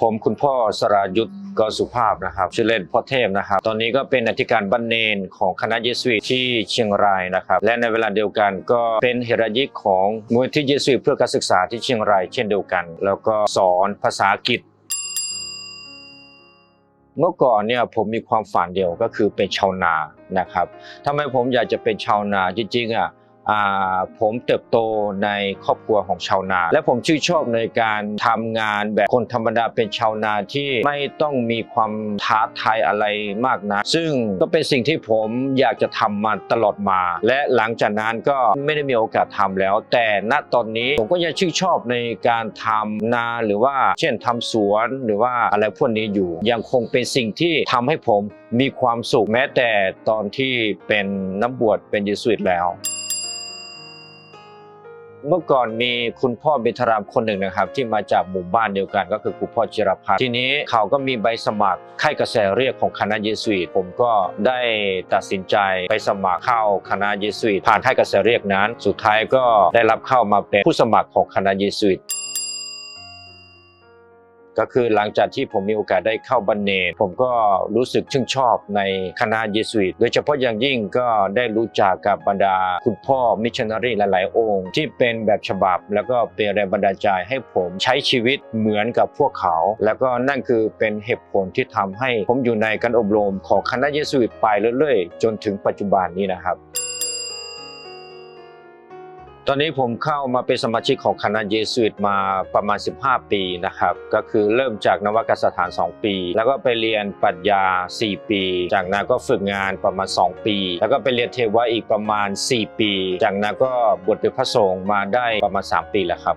ผมคุณพ่อสรายุทธกสุภาพนะครับชื่อเล่นพ่อเทพนะครับ ตอนนี้ก็เป็นอธิการบันเนนของคณะเยสุวิที่เชียงรายนะครับ และในเวลาเดียวกันก็เป็นเฮรายิกของมูลที่เยสุวิเพื่อการศึกษาที่เชียงรายเช่นเดียวกัน แล้วก็สอนภาษาอังกฤษเมื่อก่อนเนี่ยผมมีความฝันเดียวก็คือเป็นชาวนานะครับทำไมผมอยากจะเป็นชาวนาจริงๆอะ ผมเติบโตในครอบครัวของชาวนา และผมชื่นชอบในการทำงานแบบคนธรรมดาเป็นชาวนาที่ไม่ต้องมีความท้าทายอะไรมากนะซึ่งก็เป็นสิ่งที่ผมอยากจะทำมาตลอดมา และหลังจากนั้นก็ไม่ได้มีโอกาสทำแล้ว แต่ณตอนนี้ผมก็ยังชื่นชอบในการทำนาหรือว่าเช่นทำสวนหรือว่าอะไรพวกนี้อยู่ยังคงเป็นสิ่งที่ทำให้ผมมีความสุขแม้แต่ตอนที่เป็นนักบวชเป็นเยสุวิตแล้ว เมื่อก่อนมีคุณพ่อเบธรามคนหนึ่งนะครับ ที่มาจากหมู่บ้านเดียวกัน ก็คือคุณพ่อจิรพัฒน์ทีนี้เขาก็มีใบสมัครค่ายกระแสเรียกของคณะเยสุวิตผมก็ได้ตัดสินใจไปสมัครเข้าคณะเยสุวิตผ่านค่ายกระแสเรียกนั้น สุดท้ายก็ได้รับเข้ามาเป็นผู้สมัครของคณะเยสุวิต ก็คือหลังจากที่ผมมีโอกาสได้เข้าบันเนตผมก็รู้สึกชื่นชอบในคณะเยสุวิตโดยเฉพาะอย่างยิ่งก็ได้รู้จักกับบรรดาคุณพ่อมิชชันนารีหลาย ๆ องค์ ที่เป็นแบบฉบับ แล้วก็เป็นแรงบันดาลใจให้ผมใช้ชีวิตเหมือนกับพวกเขา แล้วก็นั่นคือเป็นเหตุผลที่ทำให้ผมอยู่ในการอบรมของคณะเยสุวิตไปเรื่อย ๆ จนถึงปัจจุบันนี้นะครับ ตอนนี้ผมเข้ามาเป็นสมาชิกของคณะเยสุวิตมาประมาณ 15 ปีนะครับ ก็คือเริ่มจากนวักสถาน 2 ปี แล้วก็ไปเรียนปรัชญา 4 ปี จากนั้นก็ฝึกงานประมาณ 2 ปี แล้วก็ไปเรียนเทวะอีกประมาณ 4 ปี จากนั้นก็บวชเป็นพระสงฆ์มาได้ประมาณ 3 ปีแล้วครับ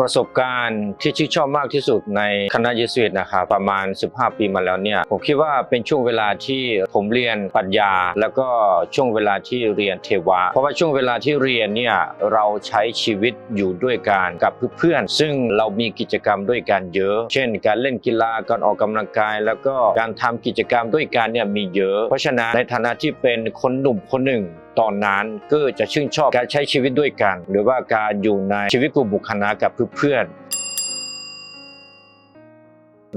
ประสบการณ์ที่ชื่นชอบมากที่สุดในคณะเยสุวิตนะครับประมาณ 15 ปีมาแล้วเนี่ยผมคิดว่าเป็นช่วงเวลาที่ผมเรียนปรัชญา แล้วก็ช่วงเวลาที่เรียนเทวะ เพราะว่าช่วงเวลาที่เรียนเนี่ยเราใช้ชีวิตอยู่ด้วยกันกับเพื่อนๆซึ่งเรามีกิจกรรมด้วยกันเยอะ เช่น การเล่นกีฬาการออกกำลังกาย แล้วก็การทำกิจกรรมด้วยกันเนี่ยมีเยอะ เพราะฉะนั้นในฐานะที่เป็นคนหนุ่มคนหนึ่ง ตอนนั้นก็จะชื่นชอบการใช้ชีวิตด้วยกัน หรือว่าการอยู่ในชีวิตกลุ่มบุคณะกับเพื่อน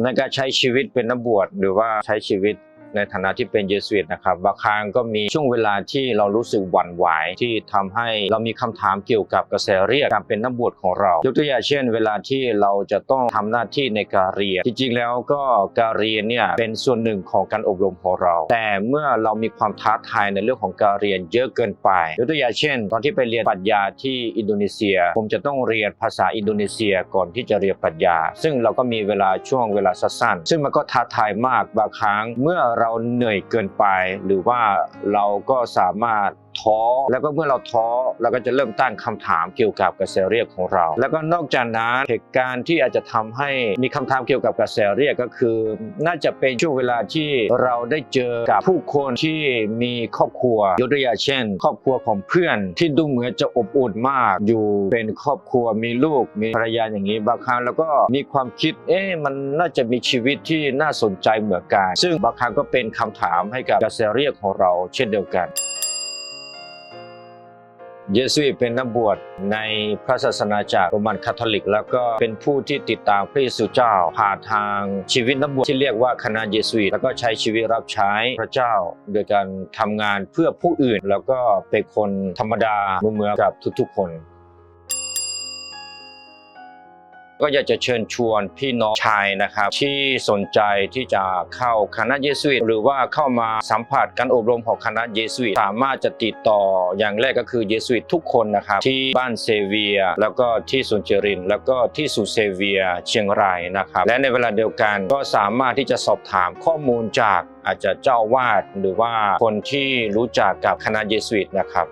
ในการใช้ชีวิตเป็นนักบวชหรือว่าใช้ชีวิต ในฐานะที่เป็นเยสุิตนะครับบางครั้งก็มีช่วงเวลาที่เรารู้สึกหวั่นไหวที่ทำให้เรามีคำถามเกี่ยวกับกระแสเรียกการเป็นนักบวชของเรา ยกตัวอย่างเช่น เวลาที่เราจะต้องทำหน้าที่ในการเรียนจริงๆแล้วก็การเรียนเนี่ยเป็นส่วนหนึ่งของการอบรมของเรา แต่เมื่อเรามีความท้าทายในเรื่องของการเรียนเยอะเกินไป ยกตัวอย่างเช่น ตอนที่ไปเรียนปรัชญาที่อินโดนีเซีย ผมจะต้องเรียนภาษาอินโดนีเซียก่อนที่จะเรียนปรัชญา ซึ่งเราก็มีเวลาช่วงเวลาสั้นๆซึ่งมันก็ท้าทายมากบางครั้งเมื่อเราเหนื่อยเกินไป หรือว่าเราก็สามารถท้อแล้วก็เมื่อเราท้อ เราก็จะเริ่มตั้งคำถามเกี่ยวกับกระแสเรียกของเรา แล้วก็นอกจากนั้นเหตุการณ์ที่อาจจะทำให้มีคำถามเกี่ยวกับกระแสเรียกก็คือ น่าจะเป็นช่วงเวลาที่เราได้เจอกับผู้คนที่มีครอบครัวยกตัวอย่างเช่น ครอบครัวของเพื่อนที่ดูเหมือนจะอบอุ่นมาก อยู่เป็นครอบครัวมีลูกมีภรรยาอย่างนี้บางครั้งแล้วก็มีความคิดเอ๊ะมันน่าจะมีชีวิตที่น่าสนใจเหมือนกัน ซึ่งบางครั้งก็เป็นคำถามให้กับกระแสเรียกของเราเช่นเดียวกัน เยสุวิตเป็นนักบวชในพระศาสนาจากโรมันคาทอลิก แล้วก็เป็นผู้ที่ติดตามพระเยซูเจ้าผ่านทางชีวิตนักบวชที่เรียกว่าคณะเยสุวิตแล้วก็ใช้ชีวิตรับใช้พระเจ้า โดยการทำงานเพื่อผู้อื่น แล้วก็เป็นคนธรรมดาเหมือนกับทุกๆคน ก็อยากจะเชิญชวนพี่น้องชายนะครับที่สนใจที่จะเข้าคณะเยสุวิตหรือว่าเข้ามาสัมผัสการอบรมของคณะเยสุวิตสามารถจะติดต่ออย่างแรกก็คือเยสุวิตทุกคนนะครับที่บ้านเซเวีย แล้วก็ที่สุนเจริน แล้วก็ที่สุเซเวียเชียงรายนะครับ และในเวลาเดียวกันก็สามารถที่จะสอบถามข้อมูลจากอาจจะเจ้าวาดหรือว่าคนที่รู้จักกับคณะเยสุวิตนะครับ